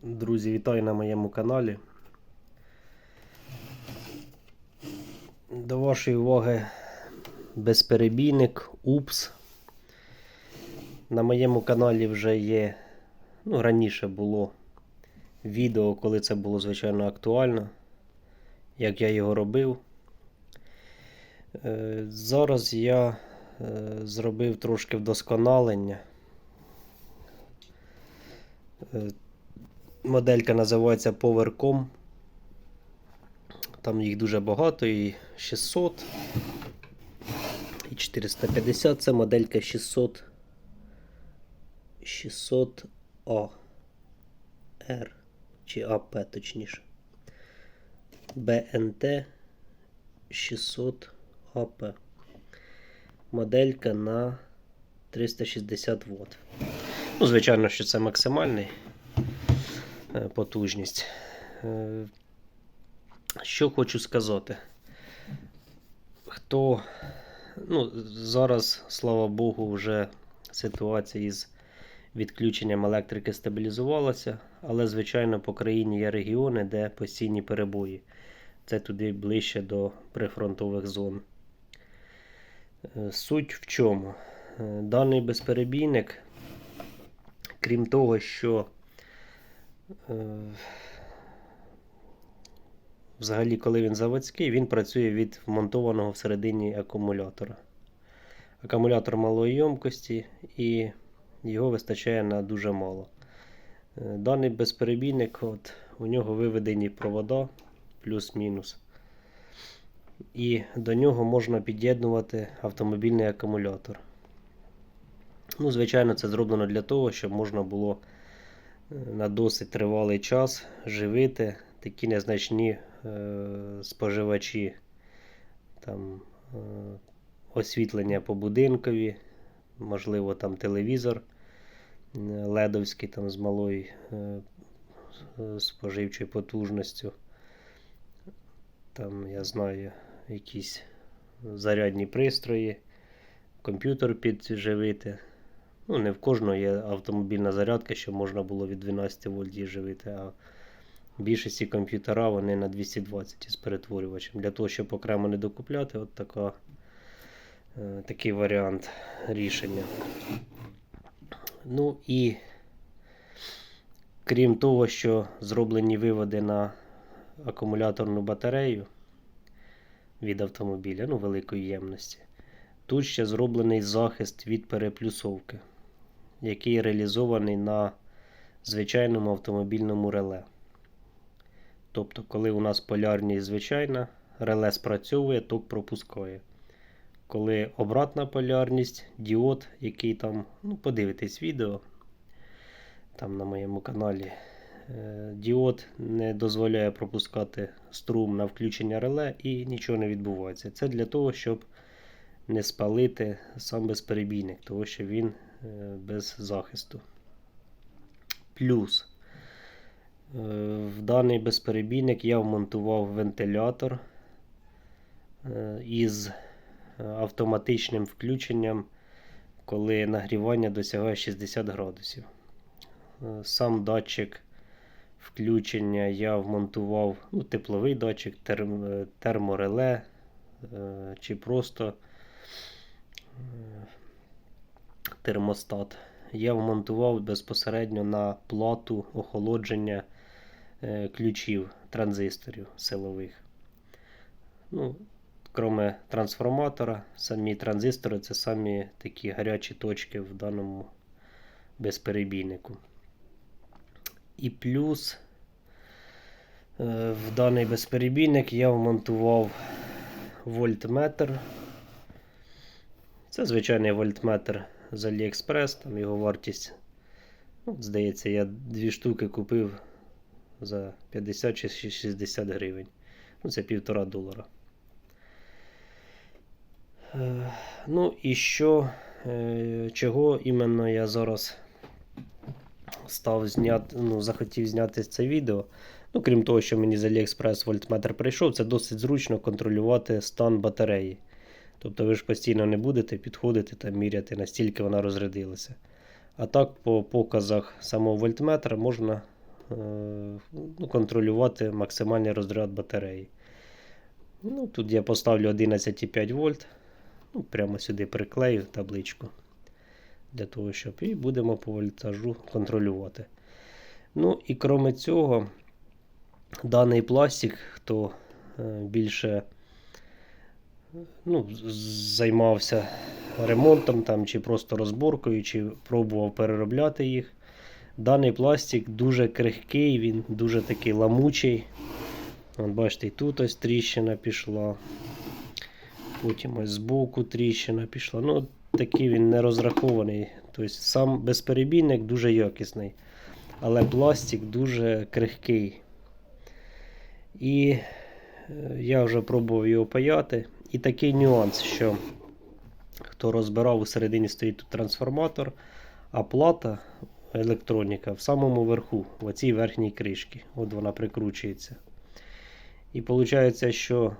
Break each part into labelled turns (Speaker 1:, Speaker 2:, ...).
Speaker 1: Друзі, вітаю на моєму каналі. До вашої уваги безперебійник УПС. На моєму каналі вже є, ну, раніше було відео, коли це було звичайно актуально, як я його робив. Е, Зараз я е, зробив трошки вдосконалення. Моделька називається PowerCom. Там їх дуже багато, і 600, і 450. Це моделька 600. 600А. R чи АП точніше. BNT 600 АП. Моделька на 360 Вт. Ну, звичайно, що це максимальний потужність. Е, Що хочу сказати. Хто, ну, зараз, слава Богу, вже ситуація із відключенням електрики стабілізувалася, але, звичайно, по країні є регіони, де постійні перебої. Це туди ближче до прифронтових зон. Е, Суть в чому? Е, Даний безперебійник, крім того, що е, взагалі, коли він заводський, він працює від вмонтованого всередині акумулятора. Акумулятор малої ємкості і його вистачає на дуже мало. Е, Даний безперебійник, от, у нього виведені провода плюс-мінус. І до нього можна під'єднувати автомобільний акумулятор. Ну, Звичайно, це зроблено для того, щоб можна було е, на досить тривалий час живити такі незначні е, споживачі. Там, е, освітлення по будинкові, можливо, там телевізор е, ледовський там, з малою споживчою потужністю. Там, я знаю, якісь зарядні пристрої, комп'ютер підживити. Ну, не в кожного є автомобільна зарядка, що можна було від 12 вольт її живити, а більшості комп'ютера вони на 220 із перетворювачем. Для того, щоб окремо не докупляти, от така, е, такий варіант рішення. Ну і крім того, що зроблені виводи на акумуляторну батарею від автомобіля, ну, великої ємності. Тут ще зроблений захист від переплюсовки, який реалізований на звичайному автомобільному реле. Тобто, коли у нас полярність звичайна, реле спрацьовує, ток пропускає. Коли обратна полярність, діод, який там, ну, подивитесь відео там на моєму каналі. Е, Діод не дозволяє пропускати струм на включення реле і нічого не відбувається. Це для того, щоб не спалити сам безперебійник, тому що він без захисту. Плюс е, в даний безперебійник я вмонтував вентилятор із автоматичним включенням, коли нагрівання досягає 60 градусів. Сам датчик включення я вмонтував ну, тепловий датчик, терм, термореле е, чи просто е, термостат. Я вмонтував безпосередньо на плату охолодження е, ключів транзисторів силових. Ну, Кроме трансформатора, самі транзистори це самі такі гарячі точки в даному безперебійнику. І плюс е, в даний безперебійник я вмонтував вольтметр. Це звичайний вольтметр з AliExpress, там його вартість, ну, здається, я дві штуки купив за 50 чи 60 гривень. Ну, це півтора долара. Е, Ну і що, е, чого іменно я зараз став зняти, ну, захотів зняти це відео. Ну, Крім того, що мені з AliExpress вольтметр прийшов, це досить зручно контролювати стан батареї. Тобто ви ж постійно не будете підходити та міряти, настільки вона розрядилася. А так, по показах самого вольтметра можна е, ну, контролювати максимальний розряд батареї. Ну, тут я поставлю 11,5 вольт. Ну, прямо сюди приклею табличку. Для того, щоб і будемо по вольтажу контролювати. Ну і крім цього, даний пластик, хто е, більше ну, займався ремонтом там, чи просто розборкою, чи пробував переробляти їх. Даний пластик дуже крихкий, він дуже такий ламучий. От бачите, і тут ось тріщина пішла. Потім ось збоку тріщина пішла. Ну, такий він не розрахований. Тобто сам безперебійник дуже якісний, але пластик дуже крихкий. І е, я вже пробував його паяти. І такий нюанс, що хто розбирав, у середині стоїть тут трансформатор, а плата електроніка в самому верху, в оцій верхній кришці. От вона прикручується. І виходить, що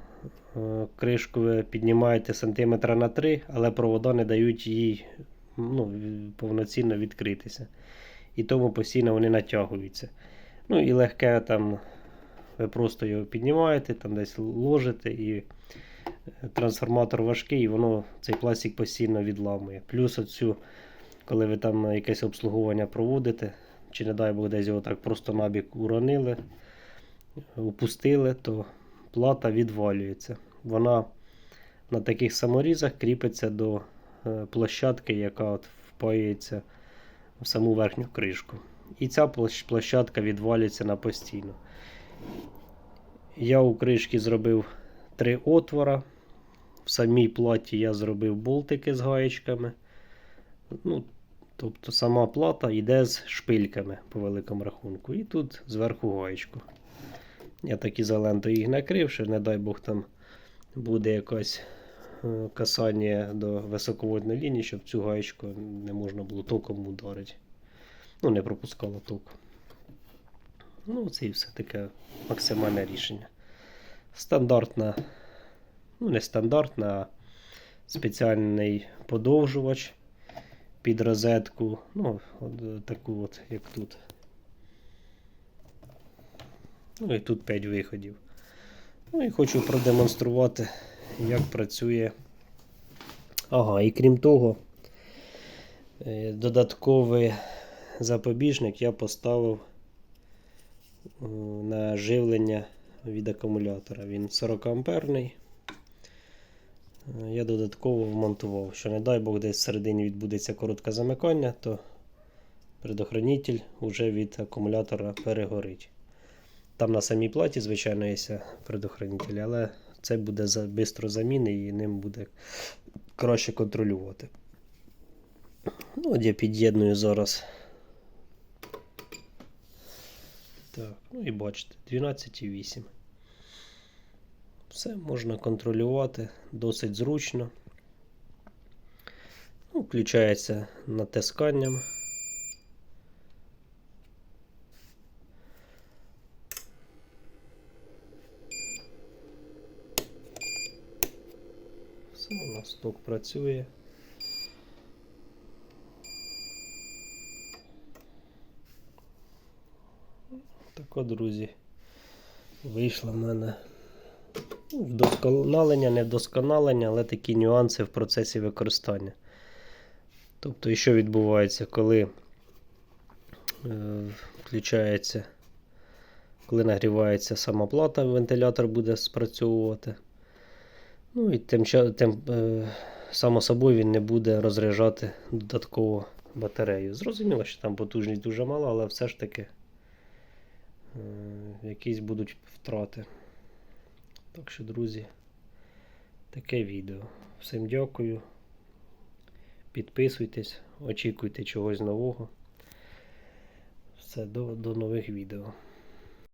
Speaker 1: е, кришку ви піднімаєте сантиметра на 3, але провода не дають їй ну, повноцінно відкритися. І тому постійно вони натягуються. Ну і легке там, ви просто його піднімаєте, там десь ложите, і трансформатор важкий, і воно цей пластик постійно відламує. Плюс оцю, коли ви там якесь обслуговування проводите, чи не дай Бог десь його так просто набік уронили, упустили, то плата відвалюється. Вона на таких саморізах кріпиться до е, площадки, яка от впаюється в саму верхню кришку. І ця площадка відвалюється на постійно. Я у кришки зробив три отвора. В самій платі я зробив болтики з гаєчками. Ну, тобто сама плата йде з шпильками по великому рахунку. І тут зверху гаєчку. Я так ізолентою їх накрив, що не дай Бог там буде якась е, касання до високовольтної лінії, щоб цю гаєчку не можна було током ударити. Ну, не пропускало ток. Ну, це і все таке максимальне рішення. Стандартна, ну не стандартна, а спеціальний подовжувач під розетку. Ну, от е, таку от, як тут. Ну і тут 5 виходів. Ну і хочу продемонструвати, як працює. Ага, і крім того, е, додатковий запобіжник я поставив е, на живлення від акумулятора. Він 40 амперний. Е, Я додатково вмонтував, що не дай Бог десь всередині відбудеться коротке замикання, то предохранитель вже від акумулятора перегорить. Там на самій платі, звичайно, є предохранитель, але це буде бистро заміни і ним буде краще контролювати. Ну, от я під'єдную зараз. Так, ну і бачите, 12,8. Все можна контролювати досить зручно. Ну, включається натисканням. Все, у нас ток працює. Так от, друзі, вийшло в мене ну, вдосконалення, не вдосконалення, але такі нюанси в процесі використання. Тобто, і що відбувається, коли е, включається, коли нагрівається сама плата, вентилятор буде спрацьовувати. Ну і тим, тим е, само собою він не буде розряджати додатково батарею. Зрозуміло, що там потужність дуже мала, але все ж таки якісь будуть втрати. Так що, друзі, таке відео. Всім дякую. Підписуйтесь, очікуйте чогось нового. Все, до, до нових відео.